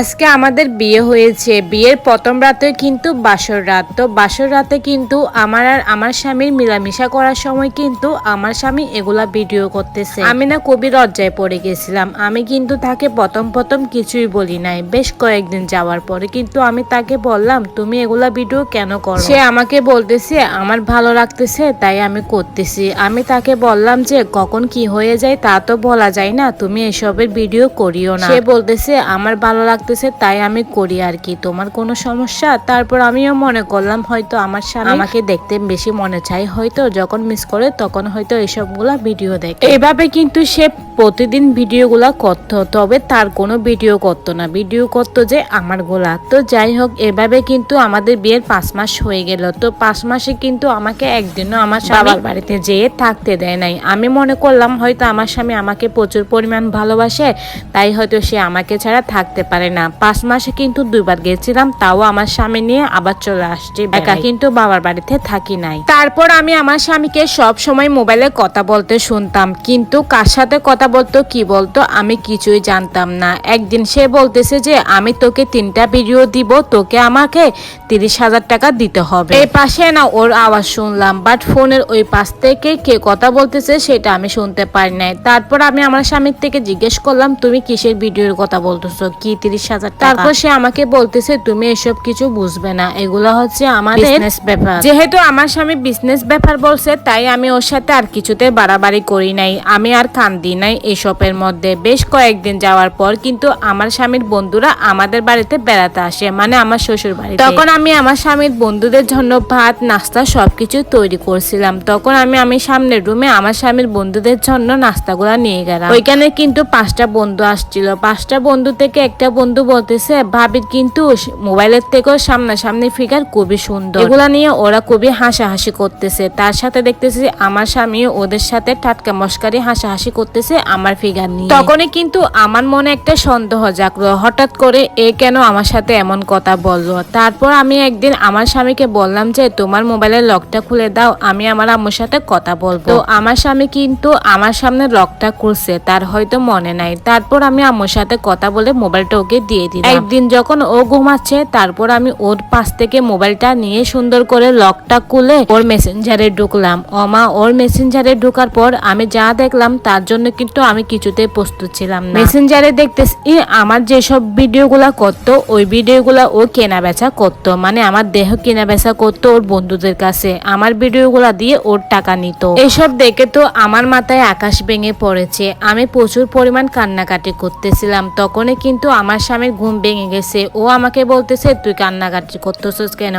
আজকে আমাদের বিয়ে হয়েছে। বিয়ের প্রথম রাতে কিন্তু বাসর রাত। তো বাসর রাতে কিন্তু আমার আর আমার স্বামীর মিলামিশা করার সময় কিন্তু আমার স্বামী এগুলা ভিডিও করতেছে। আমি না কবি লজ্জায় পড়ে গেছিলাম। আমি কিন্তু তাকে প্রথম প্রথম কিছুই বলি নাই। বেশ কয়েকদিন যাওয়ার পরে কিন্তু আমি তাকে বললাম, তুমি এগুলা ভিডিও কেন করো? সে আমাকে বলতেছে, আমার ভালো লাগতেছে, তাই আমি করতেছি। আমি তাকে বললাম যে, কখন কি হয়ে যায় তা তো বলা যায় না। তুমি এসবের ভিডিও করিও না। সে বলতেছে, আমার ভালো লাগতেছে তাই আমি করি আর কি তোমার কোনো সমস্যা? তারপর আমিও মনে করলাম হয়তো আমার স্বামী আমাকে দেখতে বেশি মনে চাই হয়তো যখন মিস করে তখন হয়তো এসবগুলা ভিডিও দেখে। এভাবে কিন্তু সে প্রতিদিন ভিডিওগুলা করতো তবে তার কোনো ভিডিও করতো না। ভিডিও করতো যে আমার গোলা। তো যাই হোক এভাবে কিন্তু আমাদের বিয়ের পাঁচ মাস হয়ে গেল। তো পাঁচ মাসে কিন্তু আমাকে একদিনও আমার বাবার বাড়িতে যেয়ে থাকতে দেয় নাই। আমি মনে করলাম হয়তো আমার স্বামী আমাকে প্রচুর পরিমাণ ভালোবাসে তাই হয়তো সে আমাকে ছাড়া থাকতে পারে না। পাঁচ মাসে কিন্তু দুইবার গেছিলাম তাও আমার স্বামী নিয়ে আবার চলে আসছি। একা কিন্তু বাবার বাড়িতে থাকি নাই। তারপর আমি আমার স্বামীকে সব সময় মোবাইলে কথা বলতে শুনতাম কিন্তু কার সাথে কথা বলতো কি বলতো আমি কিছুই জানতাম না। একদিন সে বলতেছে যে আমি তোকে তিনটা ভিডিও দিব তোকে আমাকে তিরিশ হাজার টাকা দিতে হবে। এই পাশে না ওর আওয়াজ শুনলাম বাট ফোনের ওই পাশ থেকে কে কথা বলতেছে সেটা আমি শুনতে পারি নাই। তারপর আমি আমার স্বামীর থেকে জিজ্ঞেস করলাম তুমি কিসের ভিডিওর কথা বলতেছো? কি তিরিশ হাজার তারপর সে আমাকে বলতেছে তুমি এসব কিছু বুঝবে না। এগুলো হচ্ছে আমার বিজনেস ব্যাপার। যেহেতু আমার স্বামী বিজনেস ব্যাপার বলছে তাই আমি ওর সাথে আর কিছুতে বাড়াবাড়ি করি নাই। আমি আর কান দিই নাই এসবের মধ্যে। বেশ কয়েকদিন যাওয়ার পর কিন্তু আমার স্বামীর বন্ধুরা আমাদের বাড়িতে বেড়াতে আসে মানে আমার শ্বশুর বাড়ি তখন আমি আমার স্বামীর বন্ধুদের জন্য ভাত নাস্তা সবকিছু তৈরি করছিলাম। তখন আমি আমি সামনের রুমে আমার স্বামীর বন্ধুদের জন্য নাস্তাগুলা নিয়ে গেলাম। ওইখানে কিন্তু পাঁচটা বন্ধু আসছিল। পাঁচটা বন্ধু থেকে একটা বন্ধু বলতেছে, ভাবির কিন্তু মোবাইলের থেকেও সামনাসামনি ফিগার খুবই সুন্দর। এগুলা নিয়ে ওরা খুবই হাসাহাসি করতেছে। তার সাথে দেখতেছি আমার স্বামী ওদের সাথে টাটকা মস্কারি হাসাহাসি করতেছে আমার ফিগার নিয়ে। তখনই কিন্তু আমার মনে একটা সন্দেহ জাগলো। হঠাৎ করে এ কেন আমার সাথে এমন কথা বলল? তারপর আমি একদিন আমার স্বামীকে বললাম যে, তোমার মোবাইলের লকটা খুলে দাও, আমি আমার আম্মুর সাথে কথা বলব। তো আমার স্বামী কিন্তু আমার সামনে লকটা খুলছে, তার হয়তো মনে নাই। তারপর আমি আম্মুর সাথে কথা বলে মোবাইলটা ওকে দিয়ে দিলাম। একদিন যখন ও ঘুমাচ্ছে তারপর আমি ওর পাশ থেকে মোবাইলটা নিয়ে সুন্দর করে লকটা খুলে ওর মেসেঞ্জারে ঢুকলাম। অমা ওর মেসেঞ্জারে ঢোকার পর আমি যা দেখলাম তার জন্য কিন্তু আমি কিছুতে প্রস্তুত ছিলাম মেসেঞ্জারে দেখতেছি ই, আমার যেসব ভিডিওগুলা করতো ওই ভিডিওগুলা ও কেনা বেচা করতো। মানে আমার দেহ কেনা বেচা করতো ওর বন্ধুদের কাছে। আমার ভিডিওগুলা দিয়ে ওর টাকা নিত। এসব দেখে তো আমার মাথায় আকাশ ভেঙে পড়েছে। আমি প্রচুর পরিমাণ কান্নাকাটি করতেছিলাম। তখনই কিন্তু আমার স্বামীর ঘুম ভেঙে গেছে। ও আমাকে বলতেছে তুই কান্নাকাটি করতেছিস কেন?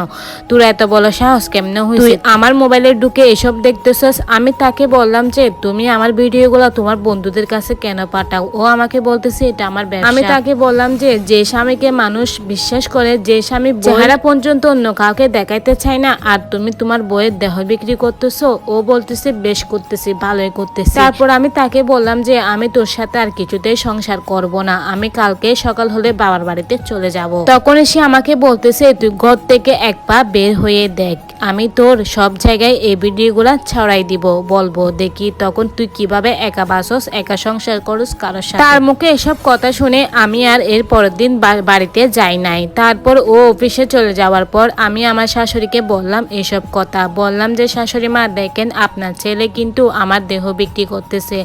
তোর এত বড় সাহস কেমনে হয়েছে আমার মোবাইলে ঢুকে এসব দেখতেছস? আমি তাকে বললাম যে তুমি আমার ভিডিওগুলো তোমার বন্ধুদের কাছে কেন পাঠাও? ও আমাকে বলতেছে এটা আমার ব্যবসা। আমি তাকে বললাম যে যে স্বামীকে মানুষ বিশ্বাস করে যে স্বামী চেহারা পর্যন্ত অন্য কাউকে দেখাইতে চায় না আর তুমি তোমার বইয়ের দেহ বিক্রি করতেছো? ও বলতেছে বেশ করতেছি ভালোই করতেছি। তারপর আমি তাকে বললাম যে আমি তোর সাথে আর কিছুতেই সংসার করব না। আমি কালকে সকাল হলে বাবার বাড়িতে চলে যাব। তখন সে আমাকে বলতেছে, তুই ঘর থেকে এক পা বের হয়ে দেখ। আমি তোর সব জায়গায় এই ভিডিও ভিডিওগুলা ছড়াই দিব, বলব। দেখি তখন তুই কীভাবে একা বাসস, একা সংসার করস কারোর সাথে? তার মুখে এসব কথা শুনে আমি আর এর পরের দিন বাড়িতে যাই নাই। তারপর ও অফিসে চলে যাওয়ার পর আমি আমার শাশুড়িকে বললাম এসব কথা। বললাম যে, শাশুড়ি মা, দেখেন আপনার ছেলে কিন্তু আমার দেহ বিক্রি করতেছে।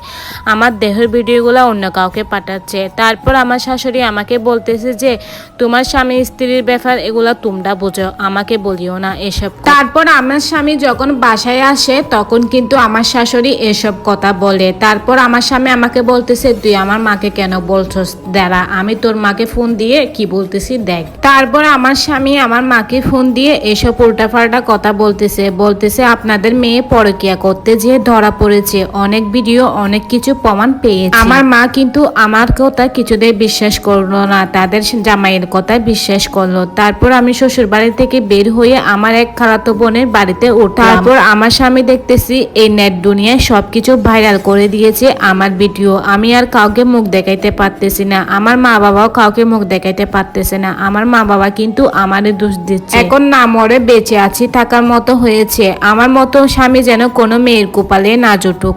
আমার দেহের ভিডিওগুলো অন্য কাউকে পাঠাচ্ছে। তারপর আমার শাশুড়ি আমাকে বলতেছে যে তোমার স্বামী স্ত্রীর ব্যাপার এগুলা তোমরা বোঝো আমাকে বলিও না এসব তারপর আমার স্বামী যখন বাসায় আসে তখন কিন্তু আমার শাশুড়ি এসব কথা বলে। তারপর আমার স্বামী আমাকে বলতেছে তুই আমার মাকে কেন বলছস? দাঁড়া আমি তোর মাকে ফোন দিয়ে কি বলতেছি দেখ। তারপর আমার স্বামী আমার মাকে ফোন দিয়ে এসব উল্টাপাল্টা কথা বলতেছে। বলতেছে আপনাদের মেয়ে পরকিয়া করতে যে ধরা পড়েছে অনেক ভিডিও অনেক কিছু প্রমাণ পেয়েছে। আমার মা কিন্তু আমার কথা কিছুতেই বিশ্বাস করল না, তাদের জামাইয়ের কথা বিশ্বাস করল। তারপর আমি শ্বশুর বাড়ি থেকে বের হয়ে আমার এক খালাতো বোনের বাড়িতে উঠলাম। তারপর আমার স্বামী দেখতেছি, এই নেট দুনিয়ায় সবকিছু ভাইরাল করে দিয়েছে আমার ভিডিও। আমি আর কাউকে মুখ দেখাইতে পারতেছি না। আমার মা বাবাও কাউকে মুখ দেখাইতে পারতেছে না। আমার মা বাবা কিন্তু আমারে দোষ দিচ্ছে। এখন না মরে বেঁচে আছি, থাকার মতো হয়েছে। আমার মতো স্বামী যেন কোনো মেয়ের কোপালে না জুটুক।